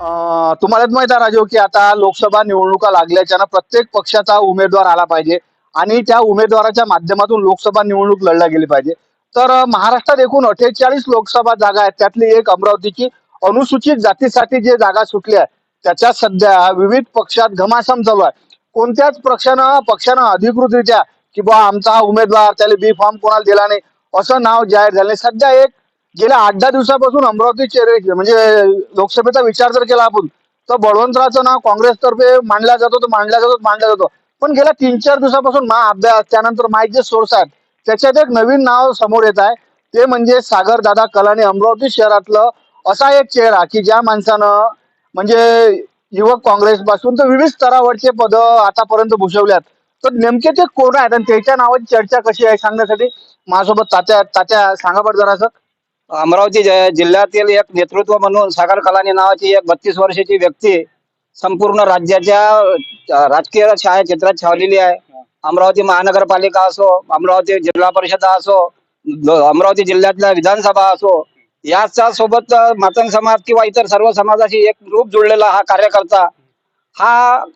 तुम्हालाच माहीत आहे राजीव की आता लोकसभा निवडणुका लागल्याच्यानं प्रत्येक पक्षाचा उमेदवार आला पाहिजे आणि त्या उमेदवाराच्या माध्यमातून लोकसभा निवडणूक लढल्या गेली पाहिजे. तर महाराष्ट्रात एकूण अठ्ठेचाळीस लोकसभा जागा आहेत. त्यातली एक अमरावतीची अनुसूचित जातीसाठी जे जागा सुटली आहे त्याच्यात सध्या विविध पक्षात घमासम चालू आहे. कोणत्याच पक्षानं पक्षानं अधिकृतरित्या की बा आमचा उमेदवार त्याला बी फॉर्म कोणाला दिला नाही असं नाव जाहीर झालं सध्या एक गेल्या आठ दहा दिवसापासून अमरावती रे- म्हणजे लोकसभेचा विचार जर केला आपण तर बळवंतरावचं नाव काँग्रेसतर्फे मांडला जातो तर मांडला जातो मांडला जातो. पण गेल्या तीन चार दिवसापासून मा अभ्यास त्यानंतर माहीत जे सोर्स आहेत त्याच्यात एक नवीन नाव समोर येत आहे. ते म्हणजे सागर दादा कलानी अमरावती शहरातलं असा एक चेहरा की ज्या माणसानं म्हणजे युवक काँग्रेस पासून तर विविध स्तरावरचे पद आतापर्यंत भूषवल्यात. तर नेमके ते कोण आहेत आणि त्याच्या नावाची चर्चा कशी आहे सांगण्यासाठी? माझ्यासोबत तात्या तात्या सांगा बरं जरासं. अमरावती जिल्ह्यातील एक नेतृत्व म्हणून सागर कलानी नावाची एक बत्तीस वर्षाची व्यक्ती संपूर्ण राज्याच्या राजकीय छायाचित्रात छावलेली आहे. अमरावती महानगरपालिका असो अमरावती जिल्हा परिषद असो अमरावती जिल्ह्यातल्या विधानसभा असो याच्या सोबत मातन समाज किंवा इतर सर्व समाजाशी एक रूप जुळलेला हा कार्यकर्ता हा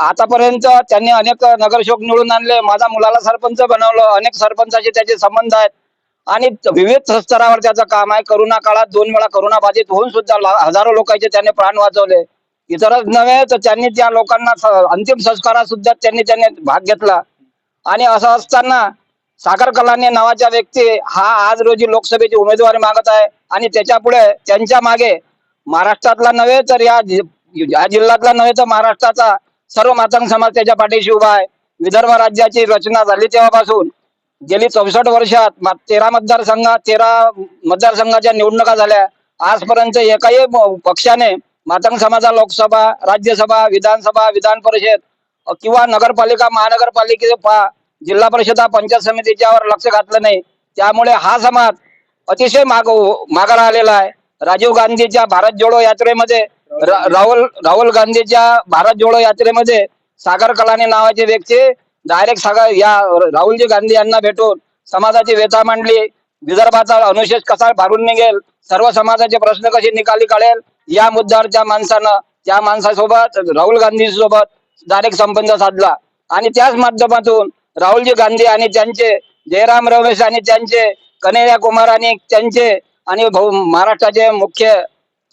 आतापर्यंत त्यांनी अनेक नगरसेवक निवडून आणले. माझ्या मुलाला सरपंच बनवलं. अनेक सरपंचाचे त्याचे संबंध आहेत. आणि विविध स्तरावर त्याचं काम आहे. करोना काळात दोन वेळा करोना बाधित होऊन सुद्धा हजारो लोकांचे त्याने प्राण वाचवले. इतरच नव्हे तर त्यांनी त्या लोकांना अंतिम संस्कारात सुद्धा त्यांनी त्यांनी भाग घेतला. आणि असं असताना सागर कलाने नावाच्या व्यक्ती हा आज रोजी लोकसभेची उमेदवारी मागत आहे. आणि त्याच्यापुढे त्यांच्या मागे महाराष्ट्रातला नव्हे तर या या जिल्ह्यातला नव्हे तर महाराष्ट्राचा सर्व मातंग समाज त्याच्या पाठीशी उभा आहे. विदर्भ राज्याची रचना झाली तेव्हापासून. गेली चौसष्ट वर्षात मा- तेरा मतदारसंघात तेरा मतदारसंघाच्या निवडणुका झाल्या. आजपर्यंत एकाही पक्षाने मातंग समाजा लोकसभा राज्यसभा विधानसभा विधान परिषद अ, किंवा नगरपालिका महानगरपालिके पा- जिल्हा परिषदा पंचायत समितीच्यावर लक्ष घातलं नाही. त्यामुळे हा समाज अतिशय माग मागा राहिलेला आहे. राजीव गांधीच्या भारत जोडो यात्रेमध्ये रा- राहुल राहुल गांधीच्या भारत जोडो यात्रेमध्ये सागर कलाने नावाचे व्यक्ती डायरेक्ट सागर या राहुलजी गांधी यांना भेटून समाजाची व्यथा मांडली. विदर्भाचा अनुशेष कसा भरून निघेल? सर्व समाजाचे प्रश्न कसे निकाली काढेल? या मुद्द्यावर त्या माणसानं त्या माणसासोबत राहुल गांधी सोबत डायरेक्ट संबंध साधला. आणि त्याच माध्यमातून राहुलजी गांधी आणि त्यांचे जयराम रमेश आणि त्यांचे कन्हैया कुमार आणि त्यांचे आणि भाऊ महाराष्ट्राचे मुख्य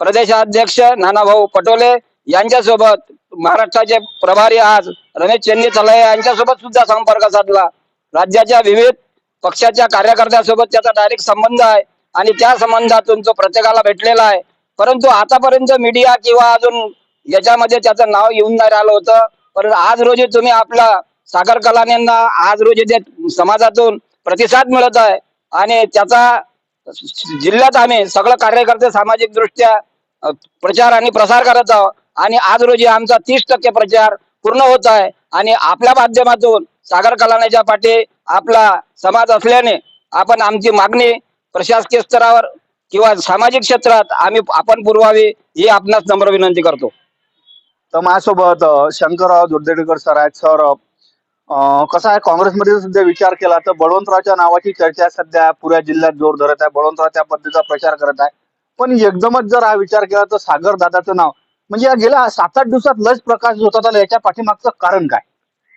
प्रदेशाध्यक्ष नानाभाऊ पटोले यांच्यासोबत महाराष्ट्राचे प्रभारी आज रमेश चंदी चलाय यांच्यासोबत सुद्धा संपर्क साधला. राज्याच्या विविध पक्षाच्या कार्यकर्त्यासोबत त्याचा डायरेक्ट संबंध आहे आणि त्या संबंधातून तो प्रत्येकाला भेटलेला आहे. परंतु आतापर्यंत मीडिया किंवा अजून याच्यामध्ये त्याचं नाव येऊन नाही राहिलं होतं. परंतु आज रोजी तुम्ही आपला सागर कलानेंना आज रोजी ते समाजातून प्रतिसाद मिळत आहे आणि त्याचा जिल्ह्यात आम्ही सगळं कार्यकर्ते सामाजिक दृष्ट्या प्रचार आणि प्रसार करत आहोत. आणि आज रोजी आमचा तीस टक्के प्रचार पूर्ण होत आहे. आणि आपल्या माध्यमातून सागर कलानेच्या पाठी आपला समाज असल्याने आपण आमची मागणी प्रशासकीय स्तरावर किंवा सामाजिक क्षेत्रात आम्ही आपण पुरवावी ही आपणास नम्र विनंती करतो. तर माझ्यासोबत शंकरराव दुर्देडकर सर आहेत. सर कसं आहे? काँग्रेसमध्ये सध्या विचार केला तर बळवंतरावच्या नावाची चर्चा सध्या पुऱ्या जिल्ह्यात जोर धरत आहे. बळवंतराव त्या पद्धतीचा प्रचार करत आहे. पण एकदमच जर हा विचार केला तर सागर दादाचं नाव म्हणजे गेल्या सात आठ दिवसात लस प्रकाश होता आला याच्या पाठीमागचं कारण काय?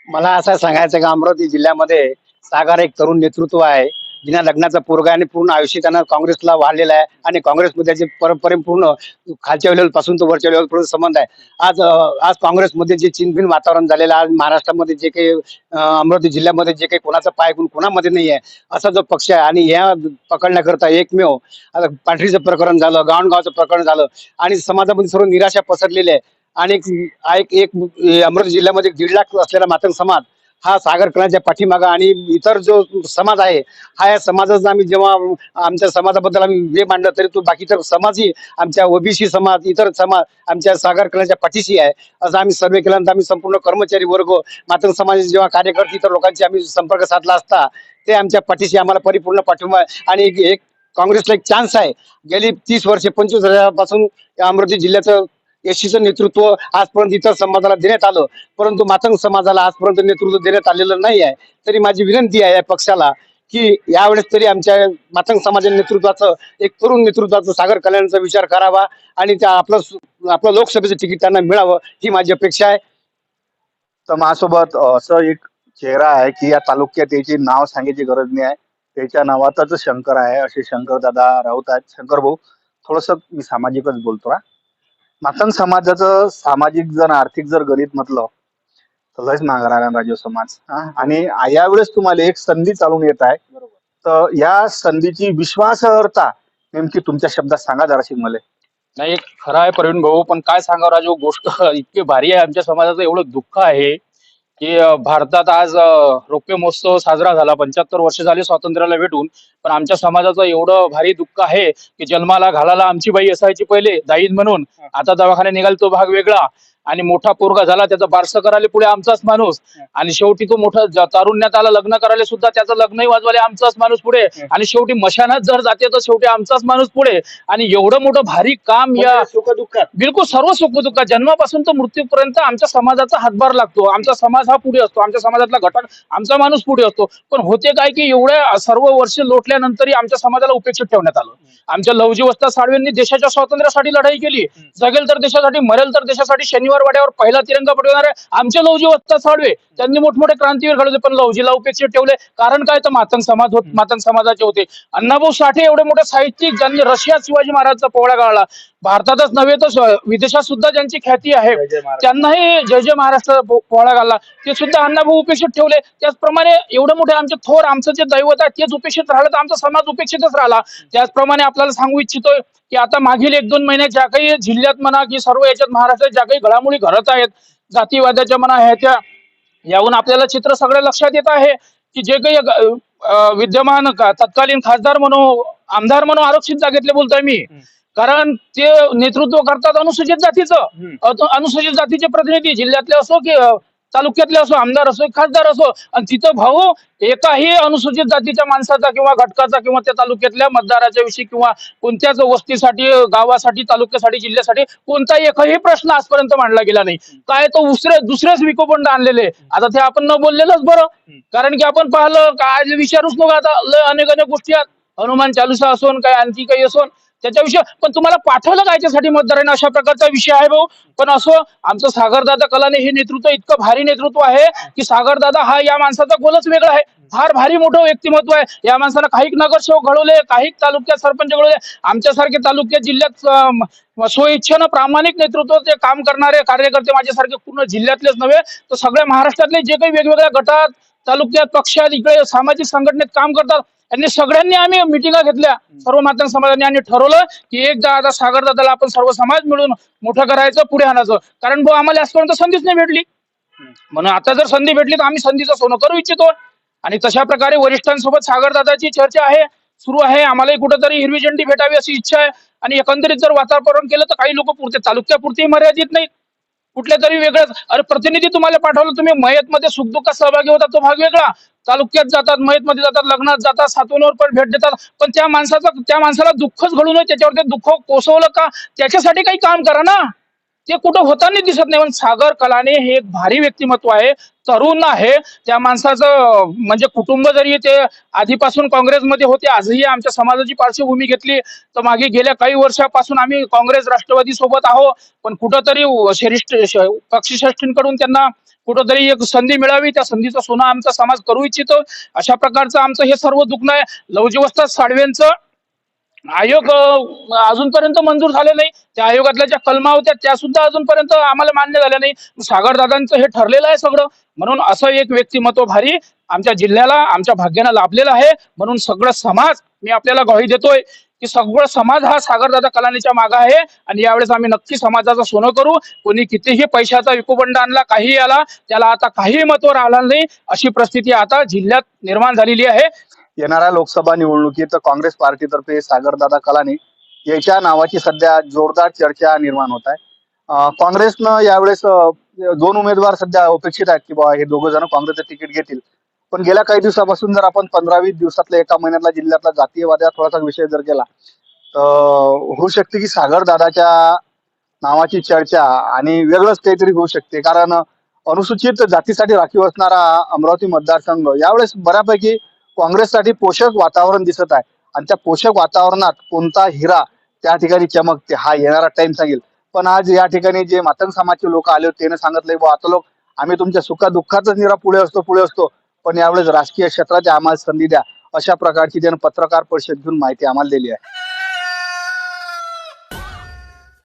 मला असं सांगायचं का अमरावती जिल्ह्यामध्ये सागर एक तरुण नेतृत्व आहे. बिना लग्नाचा पोरगा आणि पूर्ण आयुष्य त्यांना काँग्रेसला वाढलेला आहे. आणि काँग्रेसमध्ये त्याचे परंपरे पूर्ण खालच्या लेवलपासून तो वरच्या लेवल पर्यंत संबंध आहे. आज आज काँग्रेसमध्ये जे चिनभिन वातावरण झालेलं आज महाराष्ट्रामध्ये जे काही अमरावती जिल्ह्यामध्ये जे काही कोणाचा पाय गुण कोणामध्ये नाही आहे असा जो पक्ष आहे आणि ह्या पकडण्याकरता एकमेव आता पाठरीचं प्रकरण झालं गावणगावचं प्रकरण झालं आणि समाजामध्ये सर्व निराशा पसरलेली आहे. आणि एक- एक एक अमरावती जिल्ह्यामध्ये दीड लाख असलेला मातंग समाज हा सागर कलांच्या पाठीमागा आणि इतर जो समाज आहे हा या समाजाचा आम्ही जेव्हा आमच्या समाजाबद्दल आम्ही जे मांडलं तरी तो बाकी तर समाजही आमच्या ओबीसी समाज इतर समाज आमच्या सागर कलांच्या पाठीशी आहे. असं आम्ही सर्वे केल्यानंतर आम्ही संपूर्ण कर्मचारी वर्ग मातंग समाजाचे जेव्हा कार्यकर्ते इतर लोकांशी आम्ही संपर्क साधला असता ते आमच्या पाठीशी आम्हाला परिपूर्ण पाठिंबा आणि एक- काँग्रेसला एक चान्स आहे. गेली तीस वर्षे पंचवीस वर्षापासून या अमरावती जिल्ह्याचं एसटीचं नेतृत्व आजपर्यंत इतर समाजाला देण्यात आलं. परंतु मातंग समाजाला आजपर्यंत नेतृत्व देण्यात आलेलं नाही आहे. तरी माझी विनंती आहे या पक्षाला की यावेळेस तरी आमच्या मातंग समाजाच्या नेतृत्वाचं एक तरुण नेतृत्वाचं सागर कल्याणचा विचार करावा आणि त्या आपलं आपलं लोकसभेचं तिकीट त्यांना मिळावं ही माझी अपेक्षा आहे. तर माझ्यासोबत असं एक चेहरा आहे की या तालुक्यात याची नाव सांगायची गरज नाही आहे. त्याच्या नावातच शंकर आहे. असे शंकर दादा राऊत आहेत. शंकर भाऊ थोडस मी सामाजिकच बोलतो हा. मातंग समाजाचं सामाजिक जर आर्थिक जर गणित म्हटलं तर लयच मागे राहिला राजीव समाज. हा? आणि यावेळेस तुम्हाला एक संधी चालून येत आहे. तर या संधीची विश्वासार्हता नेमकी तुमच्या शब्दात सांगा जराशी मला. नाही एक खरं आहे प्रवीण भाऊ पण काय सांगावं राजू गोष्ट इतकी भारी आहे. आमच्या समाजाचं एवढं दुःख आहे. की भारतात आज रौप्य महोत्सव साजरा झाला. पंच्याहत्तर वर्ष झाले स्वातंत्र्याला भेटून. पण आमच्या समाजाचं एवढं भारी दुःख आहे की जन्माला घालायला आमची बाई असायची पहिले दाईन म्हणून. आता दवाखान्यात निघाल तो भाग वेगळा. आणि मोठा पोरगा झाला त्याचं बारसं करायला पुढे आमचाच माणूस. आणि शेवटी तो मोठा ज- तारुण्यात आला लग्न करायला सुद्धा त्याचं लग्नही वाजवाले आमचाच माणूस पुढे. आणि शेवटी मशानात जर जाते तर शेवटी आमचाच माणूस पुढे. आणि एवढं मोठं भारी काम या सुख दुःखात बिलकुल सर्व सुख दुःख जन्मापासून तर मृत्यूपर्यंत आमच्या समाजाचा हातभार लागतो. आमचा समाज हा पुढे असतो. आमच्या समाजातला घटक आमचा माणूस पुढे असतो. पण होते काय की एवढ्या सर्व वर्ष लोटल्यानंतरही आमच्या समाजाला उपेक्षित ठेवण्यात आलं. आमच्या लवजी वस्ता साळवेंनी देशाच्या स्वातंत्र्यासाठी लढाई केली. जगेल तर देशासाठी मरेल तर देशासाठी शनिवार वाड्यावर पहिला तिरंगा पटवणारे आमचे लवजी वस्ता साळवे त्यांनी मोठमोठे क्रांतीवीर घडवले पण लवजीला उपेक्षित ठेवले. कारण काय? तर मातंग समाज होत मातंग समाजाचे होते. अण्णाभाऊ साठे एवढे मोठे साहित्यिक ज्यांनी रशियात शिवाजी महाराजचा पोवळा गाळला. भारतातच नव्हे तर विदेशात सुद्धा ज्यांची ख्याती आहे त्यांनाही जय जय महाराष्ट्र पो- पोळा घालला ते सुद्धा अण्णाभाऊ उपेक्षित ठेवले. त्याचप्रमाणे एवढे मोठे आमचे थोर आमचं जे दैवत आहे तेच उपेक्षित राहिलं तर आमचा समाज उपेक्षितच राहिला. त्याचप्रमाणे आपल्याला सांगू इच्छितोय की आता मागील एक दोन महिन्यात ज्या काही जिल्ह्यात म्हणा की सर्व याच्यात महाराष्ट्रात ज्या काही घडामोडी घडत आहेत. जातीवादाच्या म्हणा ह्याच्या याहून आपल्याला चित्र सगळं लक्षात येत आहे की जे काही विद्यमान का- तत्कालीन खासदार म्हणून आमदार म्हणून आरक्षित जागेतले बोलतोय मी. कारण ते नेतृत्व करतात अनुसूचित जातीचं. अनुसूचित जातीचे प्रतिनिधी जिल्ह्यातले असो की तालुक्यातले असो आमदार असो खासदार असो आणि तिथं भाऊ एकाही अनुसूचित जातीच्या माणसाचा किंवा घटकाचा किंवा त्या तालुक्यातल्या मतदाराच्या विषयी किंवा कोणत्याच वस्तीसाठी गावासाठी तालुक्यासाठी जिल्ह्यासाठी कोणताही एकही प्रश्न आजपर्यंत मांडला गेला नाही. काय तो दुसरे दुसरेच विकोपंड आणलेले आता ते आपण न बोललेलंच बरं. कारण की आपण पाहिलं काय विचारूच नका आता. लय अनेक अनेक गोष्टी आहेत. हनुमान चालुसा असोन काय आणखी काही असो त्याच्याविषयी पण तुम्हाला पाठवलं काय त्यासाठी मतदारांना? अशा प्रकारचा विषय आहे भाऊ. पण असं आमचं सागरदादा कलाने हे नेतृत्व इतकं भारी नेतृत्व आहे की सागरदादा हा या माणसाचा गोलच वेगळा आहे. फार भारी मोठं व्यक्तिमत्व आहे. या माणसानं काही नगरसेवक घडवले काही तालुक्यात सरपंच घडवले. आमच्यासारखे तालुक्यात जिल्ह्यात स्वइच्छेनं प्रामाणिक नेतृत्व ते काम करणारे कार्यकर्ते माझ्यासारखे पूर्ण जिल्ह्यातलेच नव्हे तर सगळ्या महाराष्ट्रातले जे काही वेगवेगळ्या गटात तालुक्यात पक्षात इकडे सामाजिक संघटनेत काम करतात यांनी सगळ्यांनी आम्ही मिटिंगा घेतल्या. सर्व मातंग समाजाने आणि ठरवलं की एकदा आता सागर दादाला आपण सर्व समाज मिळून मोठं करायचं पुढे आणायचं. कारण भाऊ आम्हाला आजपर्यंत संधीच नाही भेटली. म्हणून आता जर संधी भेटली तर आम्ही संधीचं सोनं करू इच्छितो. आणि तशा प्रकारे वरिष्ठांसोबत सागर दादाची चर्चा आहे सुरू आहे. आम्हालाही कुठेतरी हिरवी झेंडी भेटावी अशी इच्छा आहे. आणि एकंदरीत जर वातावरण केलं तर काही लोक पुरते. तालुक्यापुरती मर्यादित नाहीत. कुठल्या तरी वेगळंच. अरे प्रतिनिधी तुम्हाला पाठवलं तुम्ही मयत मध्ये सुखदुःखात सहभागी होता तो भाग वेगळा. तालुक्यात जातात मयत मध्ये जातात लग्नात जातात सातवणीवर पण भेट देतात. पण त्या माणसाचा त्या माणसाला दुःखच घडू नये त्याच्यावर ते दुःख कोसवलं का? त्याच्यासाठी काही काम करा ना. ते कुठं होताना दिसत नाही. पण सागर कलाने हे एक भारी व्यक्तिमत्व आहे. तरुण आहे. त्या माणसाचं म्हणजे कुटुंब जरी ते आधीपासून काँग्रेसमध्ये होते आजही आमच्या समाजाची पार्श्वभूमी घेतली. तर मागे गेल्या काही वर्षापासून आम्ही काँग्रेस राष्ट्रवादी सोबत आहोत. पण कुठंतरी श्रेष्ठ पक्षश्रेष्ठींकडून त्यांना कुठंतरी एक संधी मिळावी. त्या संधीचा सोनं आमचा समाज करू इच्छितो. अशा प्रकारचं आमचं हे सर्व दुखणं आहे. लवजीवस्था साडवेंचं आयोग अजूनपर्यंत मंजूर झाले नाही. त्या आयोगातल्या ज्या कलमा होत्या त्या सुद्धा अजूनपर्यंत आम्हाला मान्य झाल्या नाही. सागरदादांचं हे ठरलेलं आहे सगळं. म्हणून असं एक व्यक्तिमत्व भारी आमच्या जिल्ह्याला आमच्या भाग्यानं लाभलेलं आहे. म्हणून सगळं समाज मी आपल्याला ग्वाही देतोय की सगळं समाज हा सागरदादा कलानीच्या मागे आहे. आणि यावेळेस आम्ही नक्की समाजाचं सोनं करू. कोणी कितीही पैशाचा विकुबंड आणला काही आला त्याला आता काही महत्त्व राहिला नाही अशी परिस्थिती आता जिल्ह्यात निर्माण झालेली आहे. येणाऱ्या लोकसभा निवडणुकीत काँग्रेस पार्टीतर्फे सागरदादा कलानी याच्या नावाची सध्या जोरदार चर्चा निर्माण होत आहे. काँग्रेसनं यावेळेस दोन उमेदवार सध्या अपेक्षित आहेत की बाबा हे दोघं जण काँग्रेसचं तिकीट घेतील. पण गेल्या काही दिवसापासून जर आपण पंधरा वीस दिवसातल्या एका महिन्यातला जिल्ह्यातला जातीयवादा थोडासा विषय जर केला तर होऊ शकते की सागरदादाच्या नावाची चर्चा आणि वेगळंच काहीतरी होऊ शकते. कारण अनुसूचित जातीसाठी राखीव असणारा अमरावती मतदारसंघ यावेळेस बऱ्यापैकी काँग्रेससाठी पोषक वातावरण दिसत आहे. आणि त्या पोषक वातावरणात कोणता हिरा त्या ठिकाणी चमकते हा येणारा टाइम सांगेल. पण आज या ठिकाणी जे मातंग समाजचे लोक आले होते त्याने सांगितले बुवा आता लोक आम्ही तुमच्या सुखा दुःखाच निरा पुढे असतो पुढे असतो. पण यावेळेस राजकीय क्षेत्रात आम्हाला संधी द्या. अशा प्रकारची त्यानं पत्रकार परिषद घेऊन माहिती आम्हाला दिली आहे.